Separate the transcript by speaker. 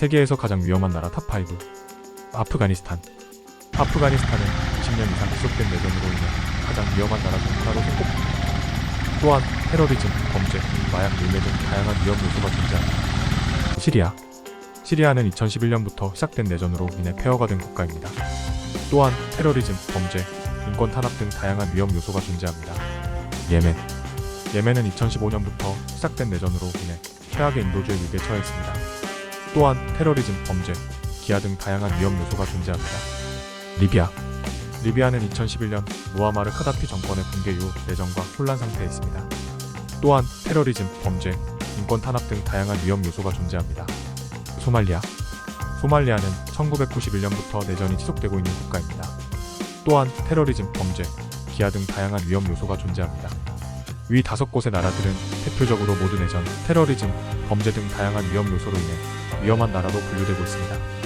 Speaker 1: 세계에서 가장 위험한 나라 탑5 아프가니스탄 아프가니스탄은 20년 이상 지속된 내전으로 인해 가장 위험한 나라 중 하나로 손꼽힙니다. 또한 테러리즘, 범죄, 마약 밀매 등 다양한 위험 요소가 존재합니다. 시리아 시리아는 2011년부터 시작된 내전으로 인해 폐허가 된 국가입니다. 또한 테러리즘, 범죄, 인권 탄압 등 다양한 위험 요소가 존재합니다. 예멘 예멘은 2015년부터 시작된 내전으로 인해 최악의 인도주의 위기에 처해 있습니다. 또한 테러리즘, 범죄, 기아 등 다양한 위험 요소가 존재합니다. 리비아 리비아는 2011년 무아마르 카다피 정권의 붕괴 이후 내전과 혼란 상태에 있습니다. 또한 테러리즘, 범죄, 인권 탄압 등 다양한 위험 요소가 존재합니다. 소말리아 소말리아는 1991년부터 내전이 지속되고 있는 국가입니다. 또한 테러리즘, 범죄, 기아 등 다양한 위험 요소가 존재합니다. 위 다섯 곳의 나라들은 대표적으로 모두 내전, 테러리즘, 범죄 등 다양한 위험 요소로 인해 위험한 나라로 분류되고 있습니다.